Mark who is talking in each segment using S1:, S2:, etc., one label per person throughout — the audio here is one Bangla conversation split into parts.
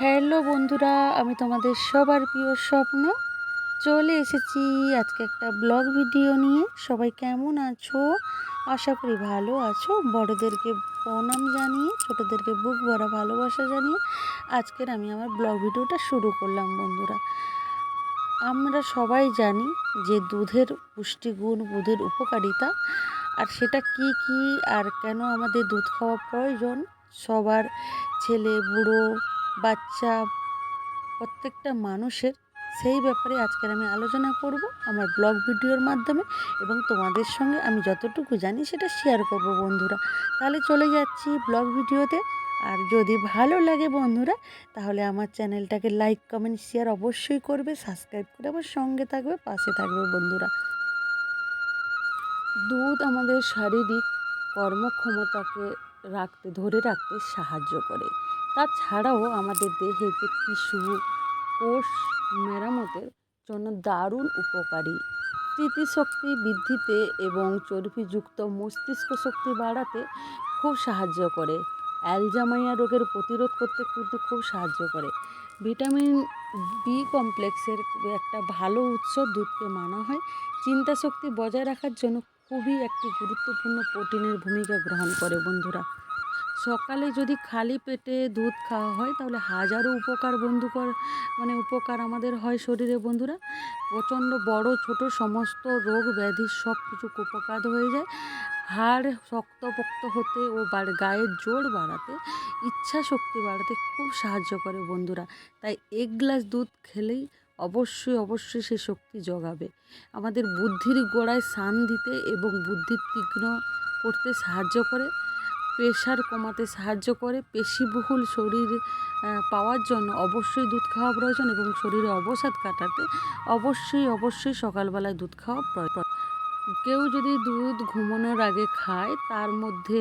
S1: হ্যালো বন্ধুরা, আমি তোমাদের সবার প্রিয় স্বপ্ন। চলে এসেছি আজকে একটা ব্লগ ভিডিও নিয়ে। সবাই কেমন আছো? আশা করি ভালো আছো। বড়োদেরকে প্রণাম জানিয়ে, ছোটোদেরকে বুক ভরা ভালোবাসা জানিয়ে আজকের আমি আমার ব্লগ ভিডিওটা শুরু করলাম বন্ধুরা। আমরা সবাই জানি যে দুধের পুষ্টিগুণ, দুধের উপকারিতা, আর সেটা কি কি, আর কেন আমাদের দুধ খাওয়া প্রয়োজন? সবার ছেলে, বুড়ো বাচ্চা, প্রত্যেকটা মানুষের সেই ব্যাপারে আজকের আমি আলোচনা করব আমার ব্লগ ভিডিওর মাধ্যমে এবং তোমাদের সঙ্গে আমি যতটুকু জানি সেটা শেয়ার করব বন্ধুরা। তাহলে চলে যাচ্ছি ব্লগ ভিডিওতে। আর যদি ভালো লাগে বন্ধুরা, তাহলে আমার চ্যানেলটাকে লাইক কমেন্ট শেয়ার অবশ্যই করবে সাবস্ক্রাইব করে আমার সঙ্গে থাকবে, পাশে থাকবে বন্ধুরা। দুধ আমাদের শারীরিক কর্মক্ষমতাকে রাখতে, ধরে রাখতে সাহায্য করে। তাছাড়াও আমাদের দেহে যে টিস্যু, কোষ মেরামতের জন্য দারুণ উপকারী। স্মৃতিশক্তি বৃদ্ধিতে এবং চর্বিযুক্ত মস্তিষ্ক শক্তি বাড়াতে খুব সাহায্য করে। অ্যালজামাইয়া রোগের প্রতিরোধ করতে কিন্তু খুব সাহায্য করে। ভিটামিন বি কমপ্লেক্সের একটা ভালো উৎস দুধকে মানা হয়। চিন্তা শক্তি বজায় রাখার জন্য খুবই একটি গুরুত্বপূর্ণ প্রোটিনের ভূমিকা গ্রহণ করে বন্ধুরা। সকালে যদি খালি পেটে দুধ খাওয়া হয়, তাহলে হাজারো উপকার বন্ধুকর মানে উপকার আমাদের হয় শরীরে বন্ধুরা। প্রচণ্ড বড়, ছোট সমস্ত রোগ ব্যাধি সব কিছু উপকার হয়ে যায়। হাড় শক্তপোক্ত হতে ও গায়ের জোর বাড়াতে, ইচ্ছা শক্তি বাড়াতে খুব সাহায্য করে বন্ধুরা। তাই এক গ্লাস দুধ খেলেই অবশ্যই অবশ্যই সে শক্তি জগাবে। আমাদের বুদ্ধির গোড়ায় শান দিতে এবং বুদ্ধির তীক্ষ্ণ করতে সাহায্য করে। প্রেশার কমাতে সাহায্য করে। পেশিবহুল শরীর পাওয়ার জন্য অবশ্যই দুধ খাওয়া প্রয়োজন এবং শরীরে অবসাদ কাটাতে অবশ্যই অবশ্যই সকালবেলায় দুধ খাওয়া প্রয়োজন। কেউ যদি দুধ ঘুমানোর আগে খায়, তার মধ্যে,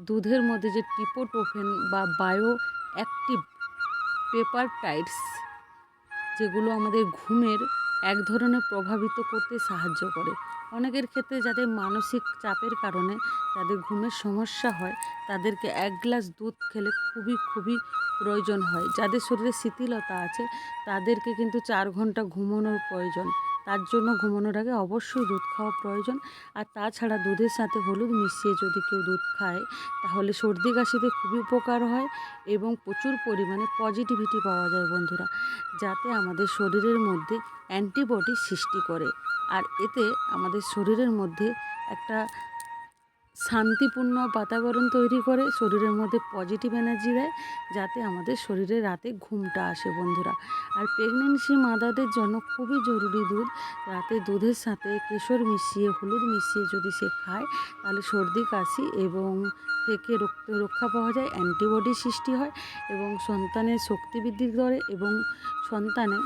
S1: দুধের মধ্যে যে টিপোটোফেন বা বায়ো অ্যাক্টিভ পেপারটাইডস যেগুলো আমাদের ঘুমের এক ধরনের প্রভাবিত করতে সাহায্য করে। অনেকের ক্ষেত্রে যাদের মানসিক চাপের কারণে যাদের ঘুমের সমস্যা হয়, তাদেরকে এক গ্লাস দুধ খেলে খুবই খুবই প্রয়োজন হয়। যাদের শরীরে শিথিলতা আছে, তাদেরকে কিন্তু চার ঘণ্টা ঘুমানোর প্রয়োজন। তার জন্য ঘুমানোর আগে অবশ্যই দুধ খাওয়া প্রয়োজন। আর তাছাড়া দুধের সাথে হলুদ মিশিয়ে যদি কেউ দুধ খায়, তাহলে সর্দি কাশিতে খুবই উপকার হয় এবং প্রচুর পরিমাণে পজিটিভিটি পাওয়া যায় বন্ধুরা, যাতে আমাদের শরীরের মধ্যে অ্যান্টিবডি সৃষ্টি করে। আর এতে আমাদের শরীরের মধ্যে একটা শান্তিপূর্ণ বাতাবরণ তৈরি করে, শরীরের মধ্যে পজিটিভ এনার্জি দেয়, যাতে আমাদের শরীরে রাতে ঘুমটা আসে বন্ধুরা। আর প্রেগনেন্সি মাদাদের জন্য খুবই জরুরি দুধ। রাতে দুধের সাথে কেশর মিশিয়ে, হলুদ মিশিয়ে যদি সে খায়, তাহলে সর্দি, কাশি এবং থেকে রক্ষা পাওয়া যায় অ্যান্টিবডি সৃষ্টি হয় এবং সন্তানের শক্তি বৃদ্ধি করে এবং সন্তানের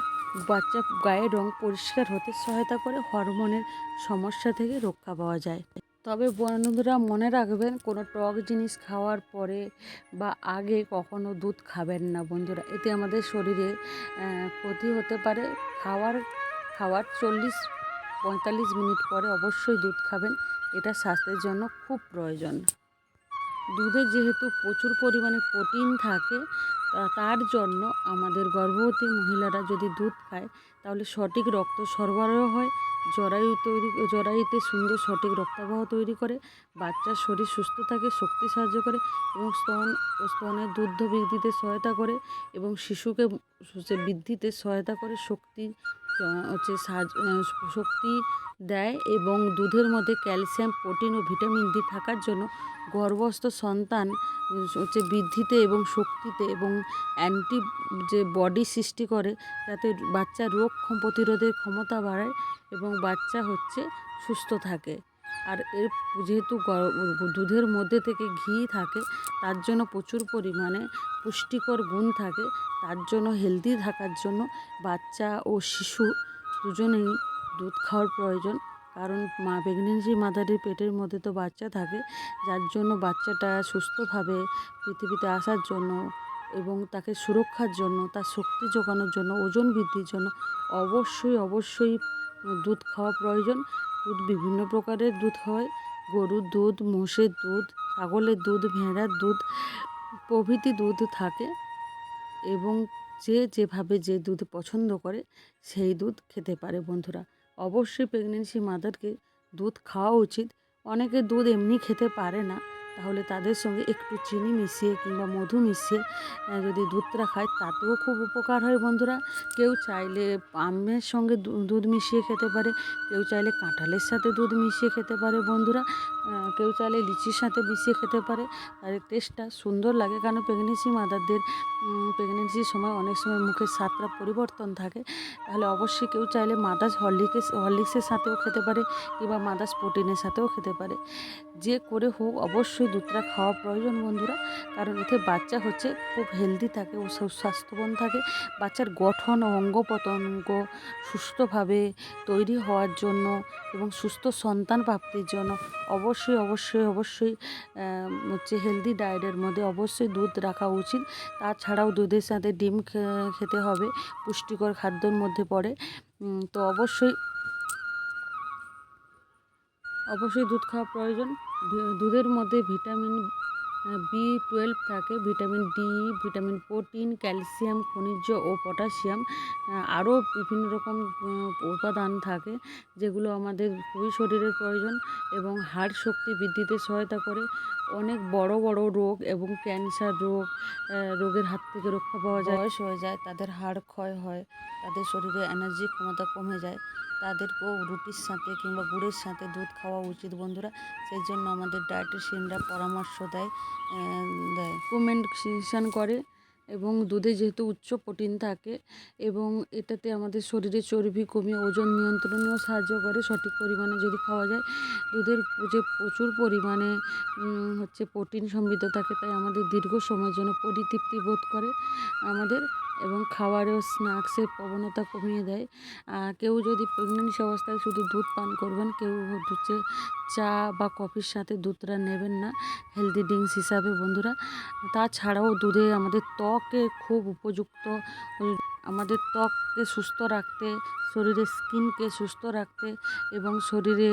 S1: বাচ্চা গায়ের রং পরিষ্কার হতে সহায়তা করে, হরমোনের সমস্যা থেকে রক্ষা পাওয়া যায়। তবে বন্ধুরা মনে রাখবেন, কোনো টক জিনিস খাওয়ার পরে বা আগে কখনো দুধ খাবেন না বন্ধুরা। এতে আমাদের শরীরে ক্ষতি হতে পারে। খাওয়ার খাওয়ার চল্লিশ, পঁয়তাল্লিশ মিনিট পরে অবশ্যই দুধ খাবেন। এটা স্বাস্থ্যের জন্য খুব প্রয়োজন। দুধে যেহেতু প্রচুর পরিমাণে প্রোটিন থাকে তার জন্য আমাদের গর্ভবতী মহিলারা যদি দুধ খায়, তাহলে সঠিক রক্ত সরবরাহ হয়, জরায়ু তৈরি, জরায়ুতে সুন্দর সঠিক রক্তাবাহ তৈরি করে, বাচ্চার শরীর সুস্থ থাকে, শক্তি সাহায্য করে এবং স্তন ও স্তনের দুধ বৃদ্ধিতে সহায়তা করে এবং শিশুকে বৃদ্ধিতে সহায়তা করে শক্তি হচ্ছে শক্তি দেয় এবং দুধের মধ্যে ক্যালসিয়াম, প্রোটিন ও ভিটামিন ডি থাকার জন্য গর্ভস্থ সন্তান হচ্ছে বৃদ্ধিতে এবং শক্তিতে এবং অ্যান্টি যে বডি সৃষ্টি করে যাতে বাচ্চা রোগ প্রতিরোধের ক্ষমতা বাড়ায় এবং বাচ্চা হচ্ছে সুস্থ থাকে। আর এর যেহেতু দুধের মধ্যে থেকে ঘি থাকে, তার জন্য প্রচুর পরিমাণে পুষ্টিকর গুণ থাকে, তার জন্য হেলদি থাকার জন্য বাচ্চা ও শিশু দুজনেই দুধ খাওয়ার প্রয়োজন। কারণ মা প্রেগনেন্সি মাদারের পেটের মধ্যে তো বাচ্চা থাকে, যার জন্য বাচ্চাটা সুস্থভাবে পৃথিবীতে আসার জন্য এবং তাকে সুরক্ষার জন্য, তার শক্তি যোগানোর জন্য, ওজন বৃদ্ধির জন্য অবশ্যই অবশ্যই দুধ খাওয়া প্রয়োজন। দুধ, বিভিন্ন প্রকারের দুধ হয়। গরুর দুধ, মোষের দুধ, ছাগলের দুধ, ভেড়ার দুধ, প্রভৃতি দুধ থাকে এবং যে যেভাবে যে দুধ পছন্দ করে সেই দুধ খেতে পারে বন্ধুরা। অবশ্যই প্রেগনেন্সি মাদারকে দুধ খাওয়া উচিত। অনেকে দুধ এমনি খেতে পারে না। তাহলে তাদের সঙ্গে একটু চিনি মিশিয়ে কিংবা মধু মিশিয়ে যদি দুধটা খায়, তাতেও খুব উপকার হয় বন্ধুরা। কেউ চাইলে আমের সঙ্গে দুধ মিশিয়ে খেতে পারে, কেউ চাইলে কাঁঠালের সাথে দুধ মিশিয়ে খেতে পারে বন্ধুরা কেউ চাইলে লিচির সাথে মিশিয়ে খেতে পারে। তার টেস্টটা সুন্দর লাগে কারণ প্রেগনেন্সি মাদারদের প্রেগনেন্সির সময় অনেক সময় মুখের স্বাদটা পরিবর্তন থাকে। তাহলে অবশ্যই কেউ চাইলে মাদার্স হরলিক্স হরলিক্সের সাথেও খেতে পারে, কিংবা মাদাস প্রোটিনের সাথেও খেতে পারে। যে করে হোক, অবশ্যই দুধটা খাওয়া প্রয়োজন বন্ধুরা। কারণ এতে বাচ্চা হচ্ছে খুব হেলদি থাকে ও সুস্বাস্থ্যবান থাকে। বাচ্চার গঠন ও অঙ্গ প্রত্যঙ্গ সুস্থভাবে তৈরি হওয়ার জন্য এবং সুস্থ সন্তান প্রাপ্তির জন্য অবশ্যই অবশ্যই অবশ্যই হচ্ছে হেলদি ডায়েটের মধ্যে অবশ্যই দুধ রাখা উচিত। তাছাড়াও দুধের সাথে ডিম খেতে হবে, পুষ্টিকর খাদ্যর মধ্যে পড়ে। তো অবশ্যই অবশ্যই দুধ খাওয়া প্রয়োজন। দুধের মধ্যে ভিটামিন বি টুয়েলভ থাকে, vitamin D vitamin protein calcium খনিজ ও পটাশিয়াম আরও বিভিন্ন রকম উপাদান থাকে যেগুলো আমাদের খুবই শরীরের প্রয়োজন এবং হাড় শক্তি বৃদ্ধিতে সহায়তা করে। অনেক বড় বড় রোগ এবং ক্যান্সার রোগ রোগের হাত থেকে রক্ষা পাওয়া যায়। বয়স হয়ে যায় তাদের হাড় ক্ষয় হয় তাদের শরীরে এনার্জি ক্ষমতা কমে যায় তাদেরকেও রুটির সাথে কিংবা গুড়ের সাথে দুধ খাওয়া উচিত বন্ধুরা। সেই জন্য আমাদের ডায়েটিশিয়ানরা পরামর্শ দেয় দেয়। রিকমেন্ডেশন করে এবং দুধে যেহেতু উচ্চ প্রোটিন থাকে এবং এটাতে আমাদের শরীরে চর্বি কমিয়ে ওজন নিয়ন্ত্রণেও সাহায্য করে, সঠিক পরিমাণে যদি খাওয়া যায়। দুধের যে প্রচুর পরিমাণে হচ্ছে প্রোটিন সমৃদ্ধ থাকে, তাই আমাদের দীর্ঘ সময়ের জন্য পরিতৃপ্তি বোধ করে আমাদের এবং খাওয়ারেও স্ন্যাক্সের প্রবণতা কমিয়ে দেয়। কেউ যদি প্রেগনেন্সি অবস্থায় শুধু দুধ পান করবেন, কেউ হচ্ছে চা বা কফির সাথে দুধটা নেবেন না হেলদি ড্রিঙ্কস হিসাবে। বন্ধুরা, তাছাড়াও দুধে আমাদের ত্বকে খুব উপযুক্ত আমাদের ত্বককে সুস্থ রাখতে, শরীরের স্কিনকে সুস্থ রাখতে এবং শরীরে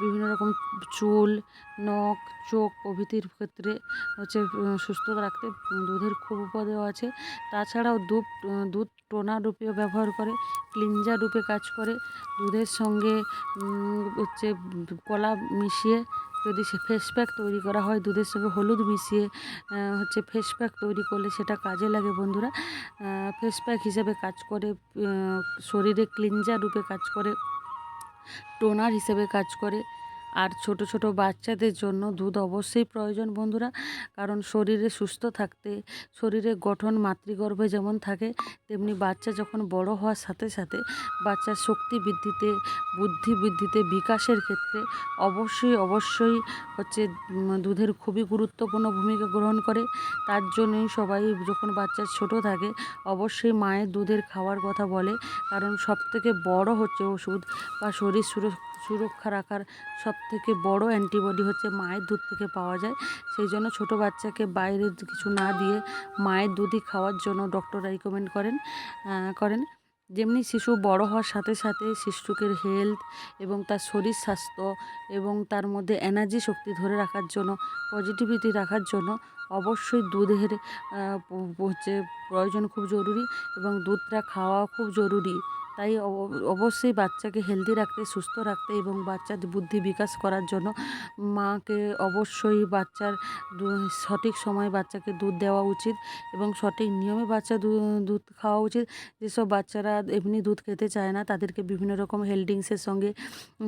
S1: বিভিন্ন রকম চুল, নখ, চোখ প্রভৃতির ক্ষেত্রে হচ্ছে সুস্থ রাখতে দুধের খুব উপাদেয় আছে। তাছাড়াও দুধ দুধ টোনা রূপেও ব্যবহার করে, ক্লিনজার রূপে কাজ করে। দুধের সঙ্গে হচ্ছে কলা মিশিয়ে যদি সে ফেস প্যাক তৈরি করা হয়, দুধের সঙ্গে হলুদ মিশিয়ে হচ্ছে ফেস প্যাক তৈরি করলে সেটা কাজে লাগে বন্ধুরা। ফেস প্যাক হিসেবে কাজ করে শরীরে ক্লিনজার রূপে কাজ করে টোনার হিসেবে কাজ করে। আর ছোট ছোট বাচ্চাদের জন্য দুধ অবশ্যই প্রয়োজন বন্ধুরা। কারণ শরীরে সুস্থ থাকতে শরীরের গঠন মাতৃগর্ভে যেমন থাকে, তেমনি বাচ্চা যখন বড় হওয়ার সাথে সাথে বাচ্চার শক্তি বৃদ্ধিতে, বুদ্ধি বৃদ্ধিতে, বিকাশের ক্ষেত্রে অবশ্যই অবশ্যই হচ্ছে দুধের খুবই গুরুত্বপূর্ণ ভূমিকা গ্রহণ করে। তার জন্যই সবাই যখন বাচ্চা ছোট থাকে, অবশ্যই মায়ের দুধের খাওয়ার কথা বলে। কারণ সবথেকে বড় হচ্ছে ওষুধ বা শরীর সুরক্ষা রাখার সব থেকে বড় অ্যান্টিবডি হচ্ছে মায়ের দুধ থেকে পাওয়া যায়। সেই জন্য ছোটো বাচ্চাকে বাইরের কিছু না দিয়ে মায়ের দুধই খাওয়ার জন্য ডক্টর রিকমেন্ড করেন করেন। যেমনি শিশু বড় হওয়ার সাথে সাথে শিশুকের হেলথ এবং তার শরীর স্বাস্থ্য এবং তার মধ্যে এনার্জি শক্তি ধরে রাখার জন্য পজিটিভিটি রাখার জন্য অবশ্যই দুধের হচ্ছে প্রয়োজন খুব জরুরি এবং দুধটা খাওয়া খুব জরুরি। তাই অব- অবশ্যই বাচ্চাকে হেলদি রাখতে, সুস্থ রাখতে এবং বাচ্চার বুদ্ধি বিকাশ করার জন্য মাকে অবশ্যই বাচ্চার সঠিক সময়ে বাচ্চাকে দুধ দেওয়া উচিত এবং সঠিক নিয়মে বাচ্চা দুধ খাওয়া উচিত। যেসব বাচ্চারা এমনি দুধ খেতে চায় না, তাদেরকে বিভিন্ন রকম হেলড্রিঙ্কসের সঙ্গে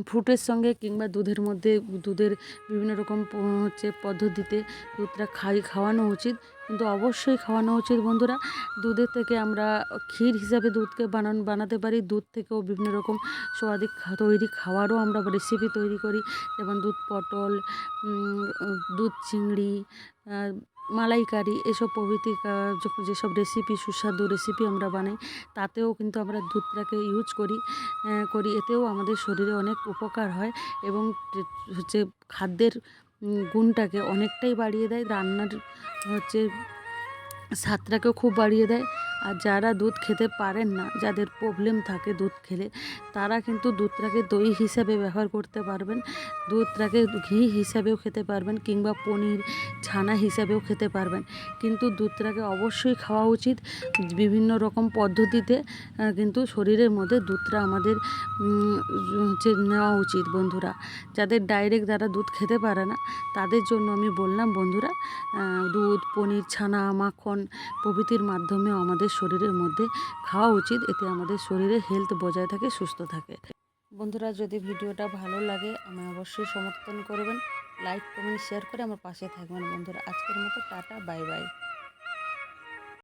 S1: ফ্রুটের সঙ্গে কিংবা দুধের মধ্যে দুধের বিভিন্ন রকম হচ্ছে পদ্ধতিতে দুধটা খাই, খাওয়ানো উচিত। কিন্তু অবশ্যই খাওয়ানো উচিত বন্ধুরা। দুধের থেকে আমরা ক্ষীর হিসাবে দুধকে বানান, বানাতে পারি। দুধ থেকেও বিভিন্ন রকম স্বাদিক তৈরি খাওয়ারও আমরা রেসিপি তৈরি করি। যেমন দুধ পটল দুধ চিংড়ি মালাইকারি এসব প্রভৃতি যেসব রেসিপি সুস্বাদু রেসিপি আমরা বানাই, তাতেও কিন্তু আমরা দুধটাকে ইউজ করি করি। এতেও আমাদের শরীরে অনেক উপকার হয় এবং হচ্ছে খাদ্যের গুণটাকে অনেকটাই বাড়িয়ে দেয়। রান্নার হচ্ছে স্বাদটাকেও খুব বাড়িয়ে দেয়। আর যারা দুধ খেতে পারেন না, যাদের প্রবলেম থাকে দুধ খেলে, তারা কিন্তু দুধটাকে দই হিসাবে ব্যবহার করতে পারবেন। দুধটাকে ঘি হিসাবেও খেতে পারবেন কিংবা পনির ছানা হিসাবেও খেতে পারবেন। কিন্তু দুধটাকে অবশ্যই খাওয়া উচিত বিভিন্ন রকম পদ্ধতিতে কিন্তু শরীরের মধ্যে দুধটা আমাদের হচ্ছে নেওয়া উচিত বন্ধুরা। যাদের ডাইরেক্ট যারা দুধ খেতে পারে না, তাদের জন্য আমি বললাম বন্ধুরা দুধ, পনির, ছানা, মাখন প্রভৃতির মাধ্যমেও আমাদের শরীরের মধ্যে খাওয়া উচিত। এতে আমাদের শরীরে হেলথ বজায় থাকে, সুস্থ থাকে। বন্ধুরা, যদি ভিডিওটা ভালো লাগে, আমায় অবশ্যই সমর্থন করবেন। লাইক কমেন্ট শেয়ার করে আমার পাশে থাকবেন। বন্ধুরা, আজকের মতো টাটা বাই বাই